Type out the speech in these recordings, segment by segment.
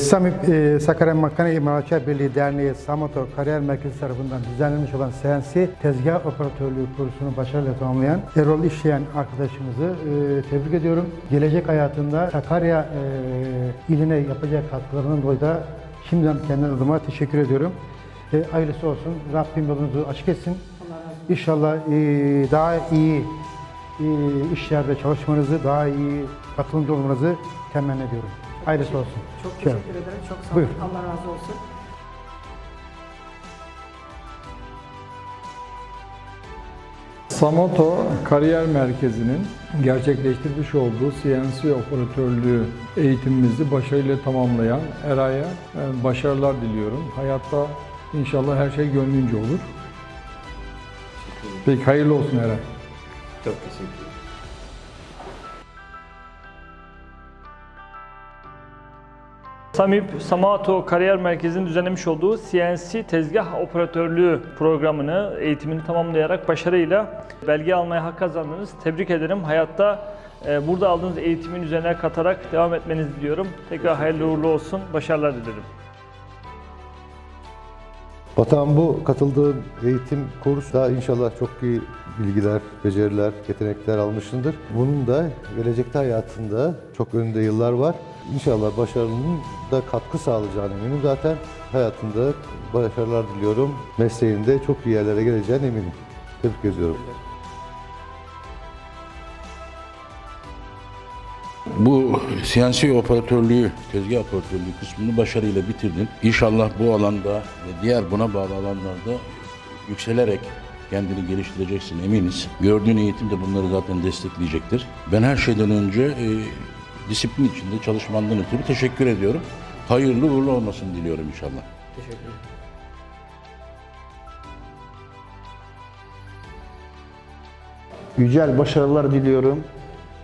SAMİP e, Sakarya Makine İmalatçılar Birliği Derneği Samoto Kariyer Merkezi tarafından düzenlenmiş olan CNC tezgah operatörlüğü kursunu başarıyla tamamlayan Erol İşleyen arkadaşımızı e, tebrik ediyorum. Gelecek hayatında Sakarya e, iline yapacağı katkılarından dolayı da şimdiden kendi adıma teşekkür ediyorum. E, hayırlısı olsun. Rabbim yolunuzu açık etsin. İnşallah e, daha iyi e, işlerde çalışmanızı, daha iyi katılımcı olmanızı temenni ediyorum. Hayırlısı olsun. Çok Şöyle. teşekkür ederim. Çok sağ olun. Buyur. Allah razı olsun. Samoto Kariyer Merkezi'nin gerçekleştirmiş olduğu CNC operatörlüğü eğitimimizi başarıyla tamamlayan Eray'a e, başarılar diliyorum. Hayatta inşallah her şey gönlünce olur. Peki hayırlı olsun Eray. Çok teşekkür ederim. Samip Samato Kariyer Merkezi'nin düzenlemiş olduğu CNC tezgah operatörlüğü programını, eğitimini tamamlayarak başarıyla belge almaya hak kazandınız. Tebrik ederim. Hayatta e, burada aldığınız eğitimin üzerine katarak devam etmenizi diliyorum. Tekrar hayırlı uğurlu olsun. Başarılar dilerim. Batuhan bu katıldığın eğitim kursda inşallah çok iyi bilgiler, beceriler, yetenekler almışsındır. Bunun da gelecekte hayatında çok önünde yıllar var. İnşallah başarının da katkı sağlayacağına eminim. Zaten hayatında başarılar diliyorum. Mesleğinde çok iyi yerlere geleceğine eminim. Tebrik ediyorum. Bu CNC operatörlüğü, tezgah operatörlüğü kısmını başarıyla bitirdin. İnşallah bu alanda ve diğer buna bağlı alanlarda yükselerek kendini geliştireceksin eminiz. Gördüğün eğitim de bunları zaten destekleyecektir. Ben her şeyden önce e, disiplin içinde çalışmandan ötürü teşekkür ediyorum. Hayırlı uğurlu olmasını diliyorum inşallah. Yücel başarılar diliyorum.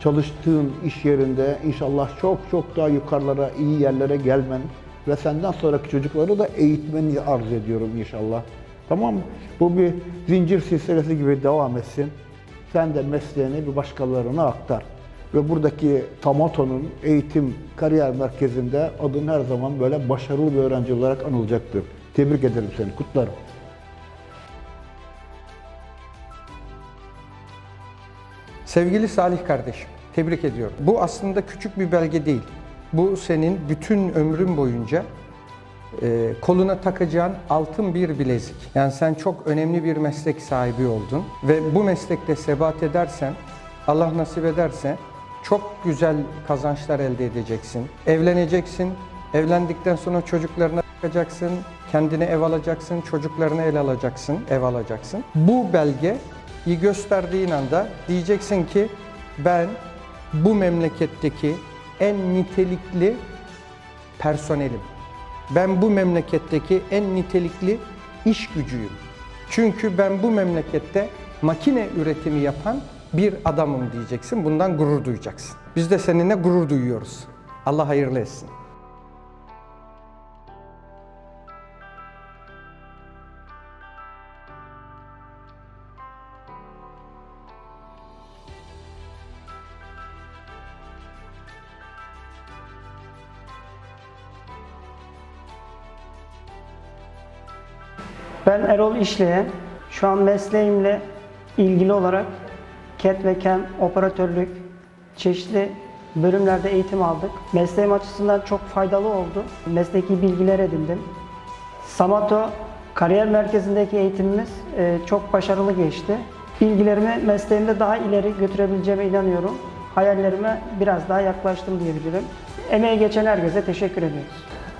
Çalıştığın iş yerinde inşallah çok çok daha yukarılara, iyi yerlere gelmen ve senden sonraki çocukları da eğitmeni arz ediyorum inşallah. Tamam mı? Bu bir zincir silsilesi gibi devam etsin. Sen de mesleğini bir başkalarına aktar. Ve buradaki Tamato'nun eğitim kariyer merkezinde adın her zaman böyle başarılı bir öğrenci olarak anılacaktır. Tebrik ederim seni, kutlarım. Sevgili Salih kardeşim, tebrik ediyorum. Bu aslında küçük bir belge değil. Bu senin bütün ömrün boyunca e, koluna takacağın altın bir bilezik. Yani sen çok önemli bir meslek sahibi oldun ve bu meslekte sebat edersen, Allah nasip ederse çok güzel kazançlar elde edeceksin. Evleneceksin, evlendikten sonra çocuklarına bakacaksın, kendine ev alacaksın, çocuklarına el alacaksın, ev alacaksın. Bu belge iyi gösterdiğin anda diyeceksin ki ben bu memleketteki en nitelikli personelim. Ben bu memleketteki en nitelikli iş gücüyüm. Çünkü ben bu memlekette makine üretimi yapan bir adamım diyeceksin. Bundan gurur duyacaksın. Biz de seninle gurur duyuyoruz. Allah hayırlı etsin. Ben Erol İşleyen. Şu an mesleğimle ilgili olarak CAT ve CAM operatörlük çeşitli bölümlerde eğitim aldık. Mesleğim açısından çok faydalı oldu. Mesleki bilgiler edindim. Samato Kariyer Merkezi'ndeki eğitimimiz e, çok başarılı geçti. Bilgilerimi mesleğimde daha ileri götürebileceğime inanıyorum. Hayallerime biraz daha yaklaştım diyebilirim. Emeği geçen herkese teşekkür ediyoruz.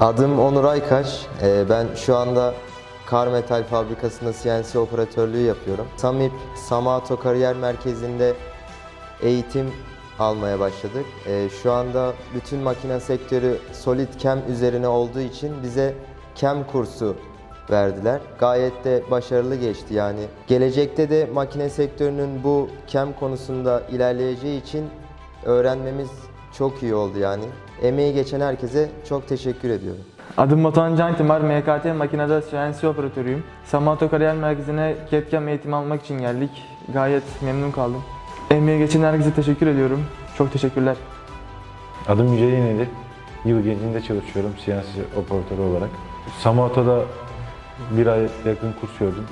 Adım Onur Aykaç. Ee, Ben şu anda Kar Metal Fabrikası'nda CNC operatörlüğü yapıyorum. Samip Samato Kariyer Merkezi'nde eğitim almaya başladık. Ee, Şu anda bütün makine sektörü Solid Cam üzerine olduğu için bize Cam kursu verdiler. Gayet de başarılı geçti yani. Gelecekte de makine sektörünün bu Cam konusunda ilerleyeceği için öğrenmemiz çok iyi oldu yani. Emeği geçen herkese çok teşekkür ediyorum. Adım Batuhan Can Timar, MKT makinede CNC operatörüyüm. Samato Kariyer Merkezi'ne CAD/CAM eğitimi almak için geldik. Gayet memnun kaldım. Emeği geçen herkese teşekkür ediyorum. Çok teşekkürler. Adım Yücel İneli. Yıl gencinde çalışıyorum CNC operatörü olarak. Samato'da bir ay yakın kurs gördüm.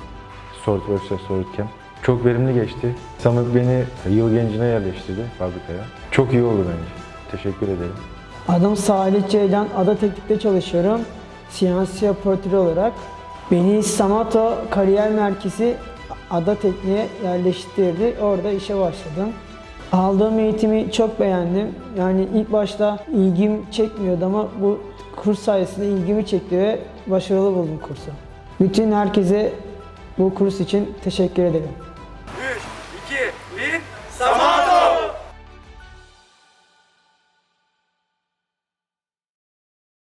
SolidWorks'e SolidCam. Çok verimli geçti. Samut beni yıl gencine yerleştirdi fabrikaya. Çok iyi oldu bence. Teşekkür ederim. Adım Salih Ceylan, Ada Teknik'te çalışıyorum. CNC operatörü olarak. Beni Samato Kariyer Merkezi Ada Teknik'e yerleştirdi. Orada işe başladım. Aldığım eğitimi çok beğendim. Yani ilk başta ilgim çekmiyordu ama bu kurs sayesinde ilgimi çekti ve başarılı buldum kursu. Bütün herkese bu kurs için teşekkür ederim.